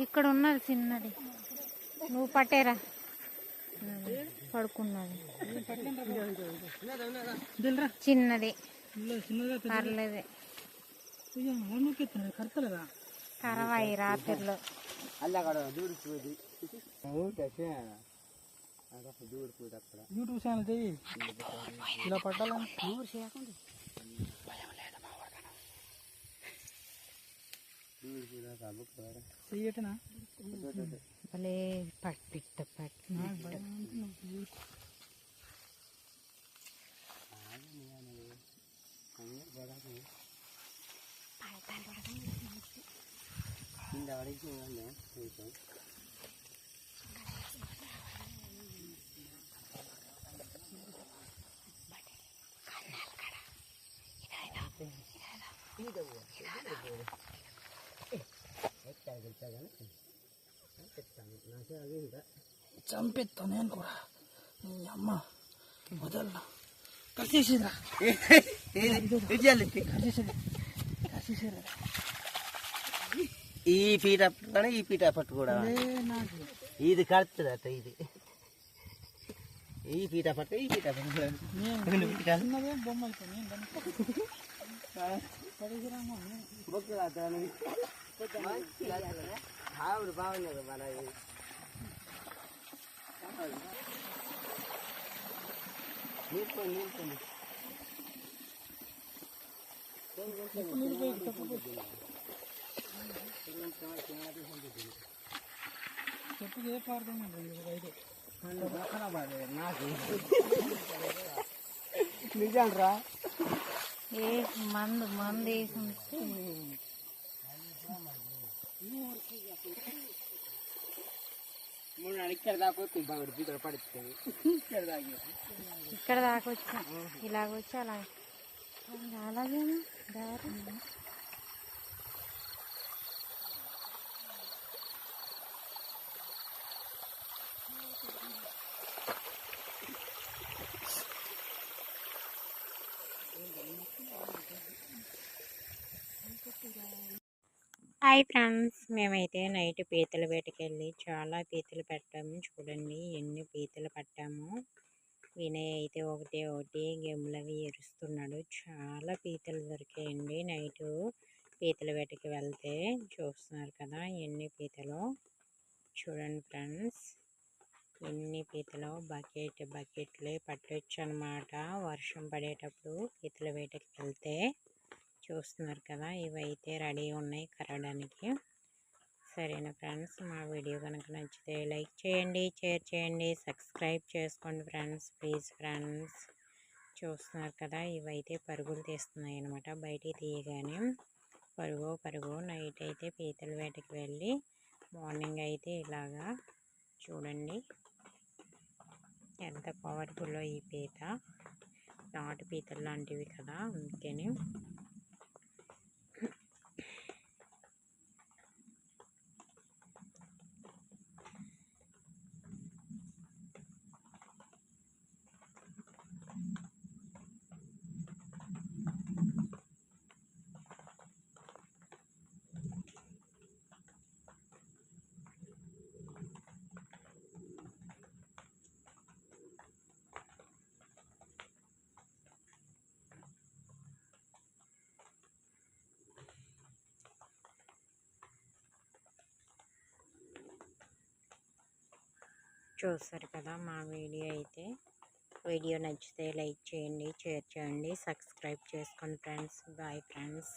ఇక్కడ ఉన్నది చిన్నది. నువ్వు పట్టేరా. పడుకున్నది. చిన్నది. పర్లేదు. కరవాయి రాత్రిలో. యూట్యూబ్ ఛానల్ ఇలా పట్టాలని. దూడిపోయింది కాబట్టి చెయ్యటనా భలే పట్ పిట్ట పట్ కింద పడేసి కొంచెం చంపెత్తాను నేను కూడా. నీ అమ్మ వదల్లా కలిసేసిరా కలిసేసేరా ఈ పీట పట్టుకొని ఈ పీట పట్టుకోవడం నాకు. ఇది కడుతుందట ఇది? ఈ పీట పట్టు ఈ పీట పట్టుకోవడం చిన్నదే బొమ్మ అయిపోయింది నేను దాన్ని పడేసిరామా ఆవిడ బాగున్నది మన నిల్పండి నిల్పండి చెప్పుకి ఏ పార్థం ఐదు నాకు నిజం రా ఏ మందు మందు వేసి ఉంటే మూడు నాడు ఇక్కడ దాకా వస్తుంది బాగా ఇక్కడ పడుతుంది ఇక్కడ దాకా ఇక్కడ దాకా వచ్చా? ఇలాగ వచ్చి? అలా అలాగే దారి హాయ్ ఫ్రెండ్స్. మేమైతే నైట్ పీతల వేటకి వెళ్ళి చాలా పీతలు పెట్టాము. చూడండి ఎన్ని పీతలు పట్టాము. వినయ్ అయితే ఒకటి ఒకటి గెమ్లవి ఎరుస్తున్నాడు చాలా పీతలు దొరికాయండి నైట్ పీతల వేటకి వెళ్తే. చూస్తున్నారు కదా ఎన్ని పీతలు. చూడండి ఫ్రెండ్స్. ఎన్ని పీతలు. బకెట్ బకెట్లే పట్టొచ్చు అనమాట వర్షం పడేటప్పుడు పీతల వేటకి వెళ్తే. చూస్తున్నారు కదా! ఇవైతే రెడీ ఉన్నాయి కరగడానికి సరేనా ఫ్రెండ్స్? మా వీడియో కనుక నచ్చితే లైక్ చేయండి షేర్ చేయండి సబ్స్క్రైబ్ చేసుకోండి ఫ్రెండ్స్. Please friends. చూస్తున్నారు కదా! ఇవైతే పరుగులు తీస్తున్నాయి అనమాట బయటికి తీయగానే పరుగు పరుగు నైట్ అయితే పీతల వేటకి వెళ్ళి మార్నింగ్ అయితే ఇలాగా చూడండి. ఎంత పవర్ఫుల్లో ఈ పీత. నాటు పీతలు లాంటివి కదా! అందుకని చూస్తారు కదా మా వీడియో అయితే. వీడియో నచ్చితే లైక్ చేయండి షేర్ చేయండి సబ్స్క్రైబ్ చేసుకోండి ఫ్రెండ్స్. Bye friends.